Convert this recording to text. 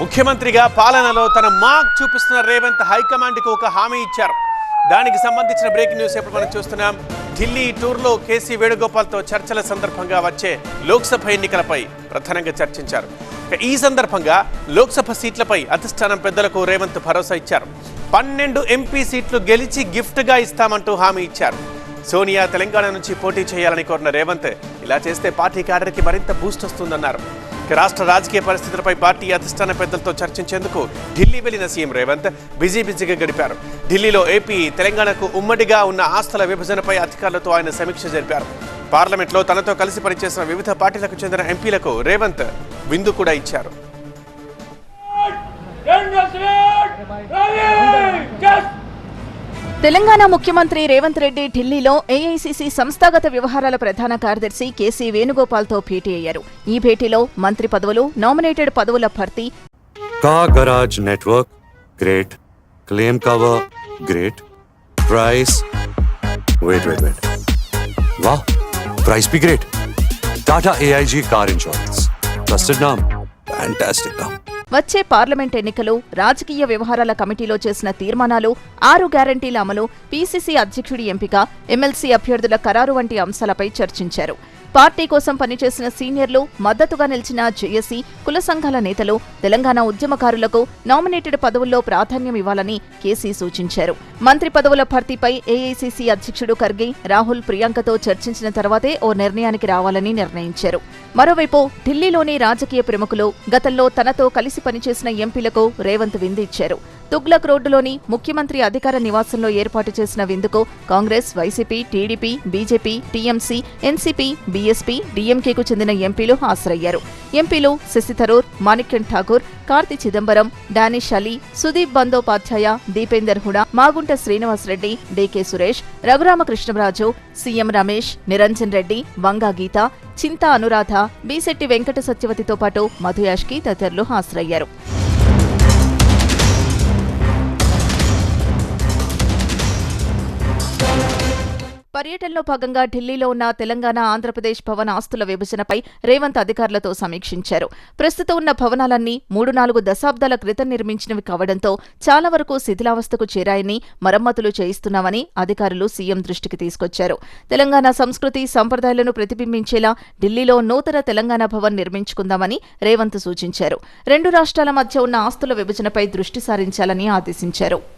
ముఖ్యమంత్రిగా పాలనలో తన మార్క్ చూపిస్తున్న రేవంత్ హైకమాండ్కు ఒక హామీ ఇచ్చారు. దానికి సంబంధించిన బ్రేకింగ్ న్యూస్ ఇప్పుడు మనం చూస్తున్నాం? ఢిల్లీ టూర్లో కేసీ వేణుగోపాల్తో చర్చల సందర్భంగా వచ్చే లోక్సభ ఎన్నికలపై ప్రధానంగా చర్చించారు. ఈ సందర్భంగా లోక్సభ సీట్లపై అధిష్టానం పెద్దలకు రేవంత్ భరోసా ఇచ్చారు. పన్నెండు ఎంపీ సీట్లు గెలిచి గిఫ్ట్గా ఇస్తామంటూ హామీ ఇచ్చారు. సోనియా తెలంగాణ నుంచి పోటీ చేయాలని కోరిన రేవంత్ ఇలా చేస్తే పార్టీ క్యాడర్కి మరింత బూస్ట్ వస్తుందన్నారు. రాష్ట్ర రాజకీయ పరిస్థితులపై పార్టీ అధిష్టాన పెద్దలతో చర్చించేందుకు ఢిల్లీ వెళ్ళిన సీఎం రేవంత్ బిజీ బిజీగా గడిపారు ఢిల్లీలో ఏపీ తెలంగాణకు ఉమ్మడిగా ఉన్న ఆస్తుల విభజనపై అధికారులతో ఆయన సమీక్ష జరిపారు పార్లమెంట్లో తనతో కలిసి పనిచేసిన వివిధ పార్టీలకు చెందిన ఎంపీలకు రేవంత్ విందు కూడా ఇచ్చారు తెలంగాణ ముఖ్యమంత్రి రేవంత్ రెడ్డి ఢిల్లీలో ఏఐసిసి సంస్థాగత వ్యవహారాల ప్రధాన కార్యదర్శి కేసీ వేణుగోపాల్తో భేటీ అయ్యారు. ఈ భేటీలో మంత్రి పదవులు నామినేటెడ్ పదవుల భర్తీ కాగరాజ్ network great. Claim cover great. Price. Wait wait price be great. Tata AIG car insurance. Trusted వచ్చే పార్లమెంట్ ఎన్నికలు రాజకీయ వ్యవహారాల కమిటీలో చేసిన తీర్మానాలు ఆరు గ్యారంటీల అమలు పీసీసీ అధ్యక్షుడి ఎంపిక ఎమ్మెల్సీ అభ్యర్థుల ఖరారు వంటి అంశాలపై చర్చించారు. పార్టీ కోసం పనిచేసిన సీనియర్లు మద్దతుగా నిలిచిన జేఏసీ కుల సంఘాల నేతలు తెలంగాణ ఉద్యమకారులకు నామినేటెడ్ పదవుల్లో ప్రాధాన్యం ఇవ్వాలని కేసీ సూచించారు. మంత్రి పదవుల భర్తీపై ఏఐసీసీ అధ్యక్షుడు ఖర్గే రాహుల్ ప్రియాంకతో చర్చించిన తర్వాతే ఓ నిర్ణయానికి రావాలని నిర్ణయించారు. మరోవైపు ఢిల్లీలోని రాజకీయ ప్రముఖులు గతంలో తనతో కలిసి పనిచేసిన ఎంపీలకు రేవంత్ విందిచ్చారు తుగ్లక్ రోడ్డులోని ముఖ్యమంత్రి అధికార నివాసంలో ఏర్పాటు చేసిన విందుకు Congress YCP TDP BJP TMC NCP BSP డీఎంకేకు చెందిన ఎంపీలు హాజరయ్యారు. ఎంపీలు శశిథరూర్ మాణిక్యం ఠాకూర్ కార్తి చిదంబరం డానిష్ అలీ సుదీప్ బందోపాధ్యాయ దీపేందర్ హుడా మాగుంట శ్రీనివాసరెడ్డి డీకే సురేష్ రఘురామకృష్ణరాజు సీఎం రమేష్ నిరంజన్ రెడ్డి వంగా గీత చింతా అనురాధ బీశెట్టి వెంకట సత్యవతితో పాటు మధుయాష్కి తదితరులు హాజరయ్యారు. పర్యటనలో భాగంగా ఢిల్లీలో ఉన్న తెలంగాణ ఆంధ్రప్రదేశ్ భవన ఆస్తుల విభజనపై రేవంత్ అధికారులతో సమీక్షించారు. ప్రస్తుతం ఉన్న భవనాలన్నీ మూడు నాలుగు దశాబ్దాల క్రితం నిర్మించినవి కావడంతో చాలా వరకు శిథిలావస్థకు చేరాయని మరమ్మతులు చేయిస్తున్నామని అధికారులు సీఎం దృష్టికి తీసుకొచ్చారు. తెలంగాణ సంస్కృతి సంప్రదాయాలను ప్రతిబింబించేలా ఢిల్లీలో నూతన తెలంగాణ భవన్ నిర్మించుకుందామని రేవంత్ సూచించారు. రెండు రాష్ట్రాల మధ్య ఉన్న ఆస్తుల విభజనపై దృష్టి సారించాలని ఆదేశించారు.